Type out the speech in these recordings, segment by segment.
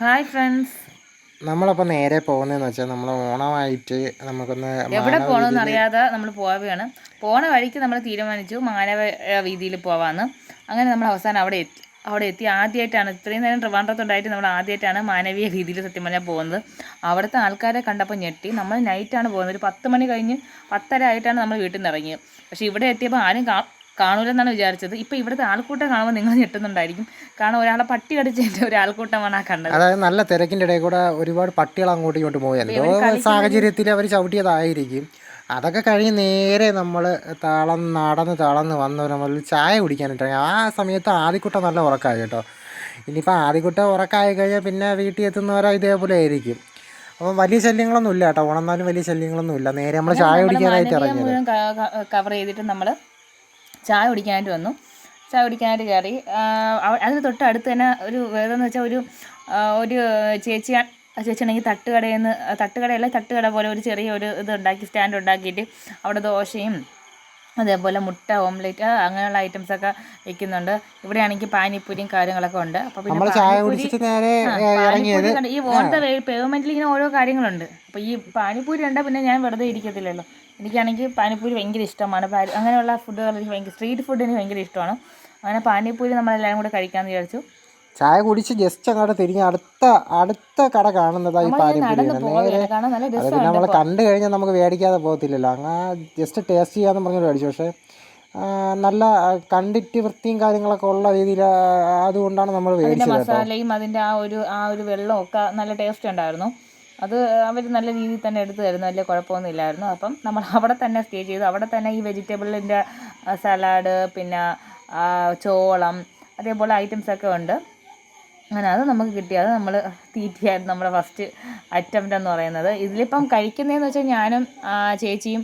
Hi friends നമ്മളപ്പോൾ നേരെ പോകുന്നതെന്ന് വെച്ചാൽ നമ്മൾ ഓണമായിട്ട് നമുക്കൊന്ന് എവിടെ പോകണമെന്ന് അറിയാതെ നമ്മൾ പോവുകയാണ് പോണ വഴിക്ക് നമ്മൾ തീരുമാനിച്ചു മാനവ വീതിയിൽ പോവാന്ന്. അങ്ങനെ നമ്മൾ അവസാനം അവിടെ എത്തി അവിടെ എത്തി. ആദ്യമായിട്ടാണ് ഇത്രയും നേരം ട്രിവാൻഡ്രത്തുണ്ടായിട്ട് നമ്മൾ ആദ്യമായിട്ടാണ് മാനവീയ രീതിയിൽ സത്യം പറഞ്ഞാൽ പോകുന്നത്. അവിടുത്തെ ആൾക്കാരെ കണ്ടപ്പോൾ ഞെട്ടി. നമ്മൾ നൈറ്റാണ് പോകുന്നത്. ഒരു പത്ത് മണി കഴിഞ്ഞ് പത്തര ആയിട്ടാണ് നമ്മൾ വീട്ടിൽ നിന്ന് ഇറങ്ങിയത്. പക്ഷേ ഇവിടെ എത്തിയപ്പോൾ ആരും കാ കാണൂലെന്നാണ് വിചാരിച്ചത്. ഇപ്പൊ ഇവിടുത്തെ ആൾക്കൂട്ടം കാണുമ്പോൾ നിങ്ങൾ ഞെട്ടുന്നുണ്ടായിരിക്കും. കാരണം ഒരാളെ പട്ടി കടിച്ചതിന്റെ ഒരു ആൾക്കൂട്ടമാണ് ആ കണ്ടത്. അതായത് നല്ല തിരക്കിന്റെ ഇടയിൽ കൂടെ ഒരുപാട് പട്ടികൾ അങ്ങോട്ടും ഇങ്ങോട്ടും പോയല്ലോ സാഹചര്യത്തിൽ അവർ ചവിട്ടിയതായിരിക്കും. അതൊക്കെ കഴിഞ്ഞ് നേരെ നമ്മൾ തളം നടന്ന് തളന്ന് വന്നവർ നമ്മൾ ചായ കുടിക്കാനിട്ടാണ് ആ സമയത്ത് ആദ്യക്കുട്ടം നല്ല ഉറക്കമായി കേട്ടോ. ഇനിയിപ്പോൾ ആദ്യക്കുട്ടം ഉറക്കമായി കഴിഞ്ഞാൽ പിന്നെ വീട്ടിൽ എത്തുന്നവരോ ഇതേപോലെ ആയിരിക്കും. അപ്പം വലിയ ശല്യങ്ങളൊന്നും ഇല്ല കേട്ടോ. ഉണർന്നാലും വലിയ ശല്യങ്ങളൊന്നും ഇല്ല. നേരെ നമ്മൾ ചായ കുടിക്കാനായിട്ട് ഇറങ്ങി കവർ ചെയ്തിട്ട് നമ്മൾ ചായ കുടിക്കാനായിട്ട് വന്നു. ചായ കുടിക്കാനായിട്ട് കയറി. അതിന് തൊട്ട് അടുത്ത് തന്നെ ഒരു വേറെന്ന് വെച്ചാൽ ഒരു ഒരു ചേച്ചി ചേച്ചിയാണെങ്കിൽ തട്ടുകടയിൽ നിന്ന് തട്ടുകടയല്ല തട്ടുകട പോലെ ഒരു ചെറിയ ഒരു ഇത് ഉണ്ടാക്കി സ്റ്റാൻഡ് ഉണ്ടാക്കിയിട്ട് അവിടെ ദോശയും അതേപോലെ മുട്ട ഓംലെറ്റ് അങ്ങനെയുള്ള ഐറ്റംസ് ഒക്കെ വെക്കുന്നുണ്ട്. ഇവിടെയാണെങ്കിൽ പാനിപ്പൂരിയും കാര്യങ്ങളൊക്കെ ഉണ്ട്. അപ്പോൾ പിന്നെ പാനിപ്പൂരി- ഈ ഓണത്തെ പേയ്മെന്റിൽ ഇങ്ങനെ ഓരോ കാര്യങ്ങളുണ്ട്. അപ്പോൾ ഈ പാനിപ്പൂരി കണ്ടാൽ പിന്നെ ഞാൻ വെറുതെ ഇരിക്കത്തില്ലല്ലോ. എനിക്കാണെങ്കിൽ പാനിപ്പൂരി ഭയങ്കര ഇഷ്ടമാണ്. അങ്ങനെയുള്ള ഫുഡുകൾ എനിക്ക് ഭയങ്കര സ്ട്രീറ്റ് ഫുഡ് എനിക്ക് ഭയങ്കര ഇഷ്ടമാണ്. അങ്ങനെ പാനിപ്പൂരി നമ്മളെല്ലാവരും കൂടെ കഴിക്കാമെന്ന് വിചാരിച്ചു. ചായ കുടിച്ച് ജസ്റ്റ് അങ്ങോട്ട് തിരിഞ്ഞ് അടുത്ത അടുത്ത കട കാണുന്നതായി നേരെ അത് പിന്നെ രസമുണ്ട് നമ്മൾ കണ്ടു കഴിഞ്ഞാൽ നമുക്ക് മേടിക്കാതെ പോകത്തില്ലല്ലോ. അങ്ങ് ജസ്റ്റ് ടേസ്റ്റ് ചെയ്യാന്ന് പറഞ്ഞിട്ട് മേടിച്ചു. പക്ഷേ നല്ല കണ്ടിട്ട് വൃത്തിയും കാര്യങ്ങളൊക്കെ ഉള്ള രീതിയിൽ അതുകൊണ്ടാണ് നമ്മൾ മേടിച്ചത് മസാലയും അതിന്റെ ആ ഒരു ആ ഒരു വെള്ളവും ഒക്കെ നല്ല ടേസ്റ്റ് ഉണ്ടായിരുന്നു. അത് അവർ നല്ല രീതിയിൽ തന്നെ എടുത്തു തരുന്നു. വലിയ കുഴപ്പമൊന്നും ഇല്ലായിരുന്നു. അപ്പം നമ്മൾ അവിടെ തന്നെ സ്റ്റേ ചെയ്തു. അവിടെ തന്നെ ഈ വെജിറ്റബിളിന്റെ സലാഡ് പിന്നെ ചോളം അതേപോലെ ഐറ്റംസ് ഒക്കെ ഉണ്ട്. അങ്ങനെ അത് നമുക്ക് കിട്ടിയത് നമ്മൾ തീറ്റിയായിരുന്നു നമ്മുടെ ഫസ്റ്റ് അറ്റംപ്റ്റ് എന്ന് പറയുന്നത്. ഇതിലിപ്പം കഴിക്കുന്നതെന്ന് വെച്ചാൽ ഞാനും ചേച്ചിയും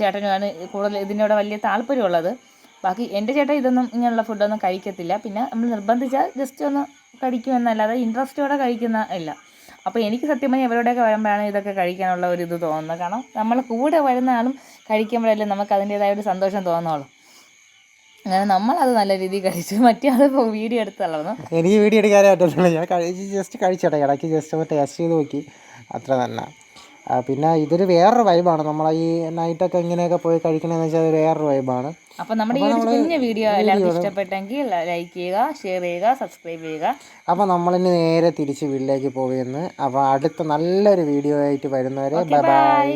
ചേട്ടനുമാണ് കൂടുതൽ ഇതിനോട് വലിയ താല്പര്യമുള്ളത്. ബാക്കി എന്റെ ചേട്ടൻ ഇതൊന്നും ഇങ്ങനെയുള്ള ഫുഡൊന്നും കഴിക്കത്തില്ല. പിന്നെ നമ്മൾ നിർബന്ധിച്ചാൽ ജസ്റ്റ് ഒന്ന് കഴിക്കുമെന്നല്ലാതെ ഇൻട്രസ്റ്റോടെ കഴിക്കുന്ന ഇല്ല. അപ്പോൾ എനിക്ക് സത്യം പറഞ്ഞാൽ ഇവരോടൊക്കെ വരുമ്പോഴാണ് ഇതൊക്കെ കഴിക്കാനുള്ള ഒരു ഇത് തോന്നുന്നത്. കാരണം നമ്മൾ കൂടെ വരുന്ന ആളും കഴിക്കുമ്പോഴല്ലേ നമുക്ക് അതിന്റേതായ ഒരു സന്തോഷം തോന്നുള്ളൂ. അങ്ങനെ നമ്മളത് നല്ല രീതിയിൽ കഴിച്ചു. മറ്റേ അത് വീഡിയോ എടുത്തുള്ളൂ എനിക്ക് വീഡിയോ എടുക്കാനായിട്ടുള്ള ഞാൻ കഴിച്ച് ജസ്റ്റ് കഴിച്ചോട്ടെ. ഇടയ്ക്ക് ജസ്റ്റ് ഒന്ന് ടേസ്റ്റ് ചെയ്ത് നോക്കി. അത്ര തന്നെ പിന്നെ ഇതൊരു വേറൊരു വൈബാണ് നമ്മൾ ഈ നൈറ്റൊക്കെ ഇങ്ങനെയൊക്കെ പോയി കഴിക്കണമെന്ന് വെച്ചാൽ വേറൊരു വൈബാണ് അപ്പോൾ നമ്മുടെ ഈ കുഞ്ഞു വീഡിയോ എല്ലാവർക്കും ഇഷ്ടപ്പെട്ടെങ്കിൽ ലൈക്ക് ചെയ്യുക ഷെയർ ചെയ്യുക സബ്സ്ക്രൈബ് ചെയ്യുക. അപ്പോൾ നമ്മളിനി നേരെ തിരിച്ച് വീട്ടിലേക്ക് പോവുകയെന്ന്. അപ്പോൾ അടുത്ത നല്ലൊരു വീഡിയോ ആയിട്ട് വരുന്നവരെ ബൈ